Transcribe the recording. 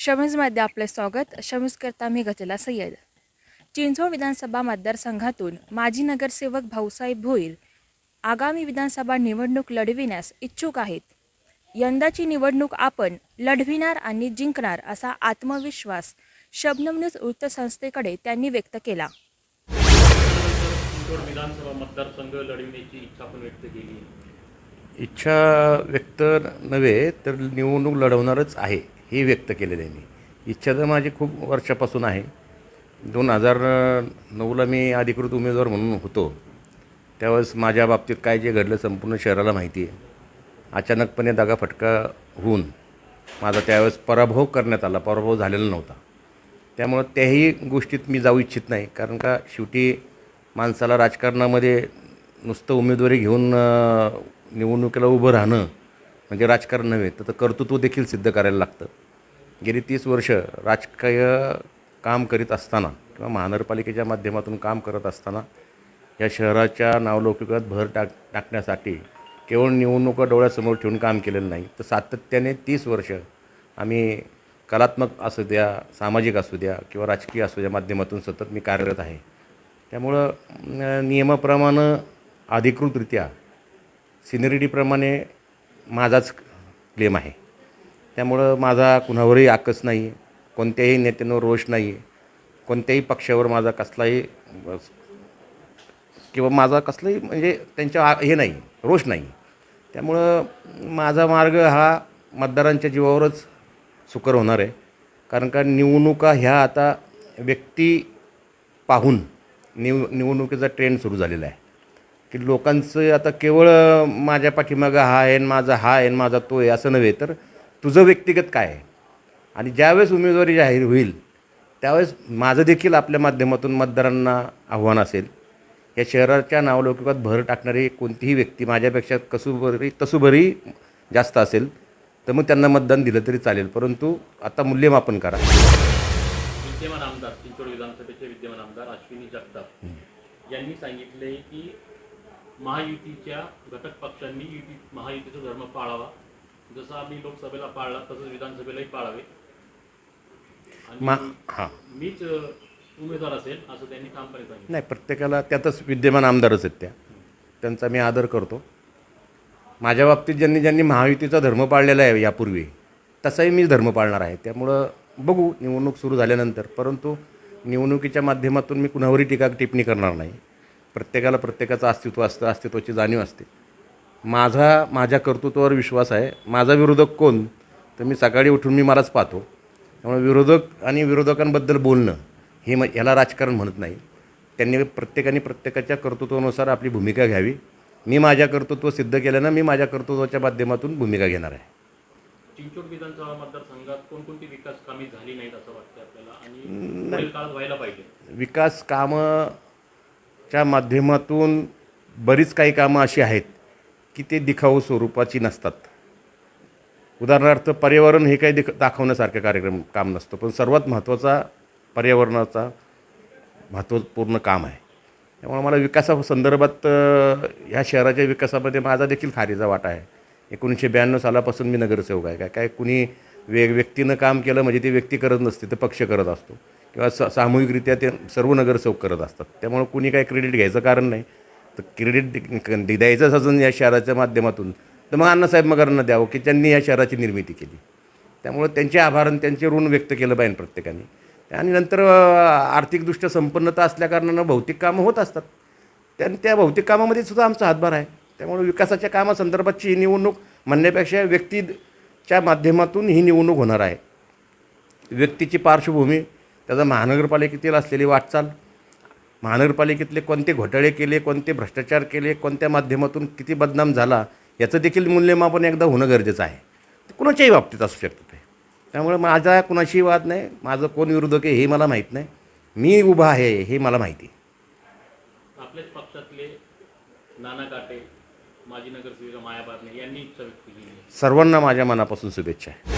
शमीजमध्ये आपले स्वागत. शमीजकरता मी गजला सय्यद. चिंचवड विधानसभा मतदारसंघातून माजी नगरसेवक भाऊसाहेब भोईर आगामी विधानसभा निवडणूक लढविण्यास इच्छुक आहेत. यंदाची निवडणूक आपण लढविणार आणि जिंकणार असा आत्मविश्वास शबनम न्यूज वृत्तसंस्थेकडे त्यांनी व्यक्त केला. विधानसभा मतदारसंघ लढविण्याची इच्छा पण व्यक्त केली. इच्छा व्यक्त नव्हे तर निवडणूक लढवणारच आहे हे व्यक्त केलेलं आहे मी. इच्छा तर माझी खूप वर्षापासून आहे. दोन हजार नऊला मी अधिकृत उमेदवार म्हणून होतो. त्यावेळेस माझ्या बाबतीत काय जे घडलं संपूर्ण शहराला माहिती आहे. अचानकपणे दगाफटका होऊन माझा त्यावेळेस पराभव करण्यात आला. पराभव झालेला नव्हता. त्यामुळं त्याही गोष्टीत मी जाऊ इच्छित नाही. कारण का शेवटी माणसाला राजकारणामध्ये नुसतं उमेदवारी घेऊन निवडणुकीला उभं राहणं म्हणजे राजकारण नव्हे तर कर्तृत्व देखील सिद्ध करायला लागतं. गेली तीस वर्ष राजकीय काम करीत असताना किंवा महानगरपालिकेच्या माध्यमातून काम करत असताना या शहराच्या नावलौकिकात भर टाक टाकण्यासाठी केवळ निवडणुका डोळ्यासमोर ठेवून काम केलेलं नाही. तर सातत्याने तीस वर्ष आम्ही कलात्मक असू द्या सामाजिक असू द्या किंवा राजकीय असू द्या माध्यमातून सतत मी कार्यरत आहे. त्यामुळं नियमाप्रमाणे अधिकृतरित्या सिनिरिटीप्रमाणे माझाच क्लेम आहे. त्यामुळं माझा कुणावरही आकस नाही आहे कोणत्याही नेत्यांवर रोष नाही आहे कोणत्याही पक्षावर माझा कसलाही बस- किंवा माझा कसलाही म्हणजे त्यांच्या आ- हे नाही रोष नाही. त्यामुळं माझा मार्ग हा मतदारांच्या जीवावरच सुकर होणार आहे. कारण का निवडणुका ह्या आता व्यक्ती पाहून निव निवडणुकीचा ट्रेंड सुरू झालेला आहे. की लोकांचं आता केवळ माझ्या पाठीमागं हा आहे माझा हा आहे माझा तो आहे असं नव्हे तर तुझं व्यक्तिगत काय आहे? आणि ज्यावेळेस उमेदवारी जाहीर होईल त्यावेळेस माझं देखील आपल्या माध्यमातून मतदारांना आव्हान असेल. या शहराच्या नावलौकिकात भर टाकणारी कोणतीही व्यक्ती माझ्यापेक्षा कसुबरी तसुबरी जास्त असेल तर मग त्यांना मतदान दिलं तरी चालेल. परंतु आता मूल्यमापन करा. विद्यमान आमदार विधानसभेचे विद्यमान आमदार अश्विनी जगताप यांनी सांगितले की महायुतीच्या घटक पक्षांनी युती महायुतीचा धर्म पाळावा. जसं आम्ही लोकसभेला पाळला तसंच विधानसभेलाही पाळावे. आणि हां. मीच उमेदवार असेल असं त्यांनी ठामपणे सांगितलं. नाही प्रत्येकाला त्यातच विद्यमान आमदारच आहेत त्या. त्यांचा मी आदर करतो. माझ्या बाबतीत ज्यांनी ज्यांनी महायुतीचा धर्म पाळलेला आहे यापूर्वी तसाही मी धर्म पाळणार आहे. त्यामुळं बघू निवडणूक सुरू झाल्यानंतर. परंतु निवडणुकीच्या माध्यमातून मी कुणावरही टीका टिप्पणी करणार नाही. प्रत्येकाला प्रत्येकाचं अस्तित्व असतं अस्तित्वाची जाणीव असते. माझा माझ्या कर्तृत्वावर विश्वास आहे. माझा विरोधक कोण? तर मी सकाळी उठून मी मलाच पाहतो. त्यामुळे विरोधक आणि विरोधकांबद्दल बोलणं हे म ह्याला राजकारण म्हणत नाही. त्यांनी प्रत्येकाने प्रत्येकाच्या कर्तृत्वानुसार आपली भूमिका घ्यावी. मी माझ्या कर्तृत्व सिद्ध केल्यानं मी माझ्या कर्तृत्वाच्या माध्यमातून भूमिका घेणार आहे. चिंचवड विधानसभा मतदारसंघात कोणकोणती विकास कामे झाली नाहीत असं वाटतं आपल्याला? आणि पुढील काळात व्हायला पाहिजे. विकास च्या माध्यमातून बरीच काही कामं अशी आहेत की ते दिखाऊ स्वरूपाची नसतात. उदाहरणार्थ पर्यावरण हे काही दिख दाखवण्यासारखं कार्यक्रम काम नसतं पण सर्वात महत्त्वाचा पर्यावरणाचा महत्त्वपूर्ण काम आहे. त्यामुळे मला विकासासंदर्भात संदर्भात ह्या शहराच्या विकासामध्ये माझा देखील खारीचा वाटा आहे. एकोणीसशे ब्याण्णव सालापासून मी नगरसेवक आहे. काय काय कुणी वेग व्यक्तीनं काम केलं म्हणजे ती व्यक्ती करत नसते तर पक्ष करत असतो. किंवा स सामूहिकरित्या ते सर्व नगरसेवक करत असतात. त्यामुळं कुणी काय क्रेडिट घ्यायचं कारण नाही. तर क्रेडिट द्यायचं अजून या शहराच्या माध्यमातून तर मग अण्णासाहेब मगरांना द्यावं की त्यांनी या शहराची निर्मिती केली. त्यामुळं त्यांचे आभार आणि त्यांचे ऋण व्यक्त केलं पाहिजे प्रत्येकाने. आणि नंतर आर्थिकदृष्ट्या संपन्नता असल्याकारणानं भौतिक कामं होत असतात. त्या त्या भौतिक कामामध्ये सुद्धा आमचा हातभार आहे. त्यामुळे विकासाच्या कामासंदर्भातची ही निवडणूक म्हणण्यापेक्षा व्यक्तीच्या माध्यमातून ही निवडणूक होणार आहे. व्यक्तीची पार्श्वभूमी त्याचा महानगरपालिकेतील असलेली वाटचाल महानगरपालिकेतले कोणते घोटाळे केले कोणते भ्रष्टाचार केले कोणत्या माध्यमातून किती बदनाम झाला याचं देखील मूल्यमापन एकदा होणं गरजेचं आहे. ते कुणाच्याही बाबतीत असू शकतं ते. त्यामुळे माझा कुणाशीही वाद नाही माझं कोण विरोधक आहे हे मला माहीत नाही. मी उभा आहे हे मला माहिती आपल्याच पक्षातले नाना काटे माजी नगरसेविका माया यांनी सर्वांना माझ्या मनापासून शुभेच्छा आहे.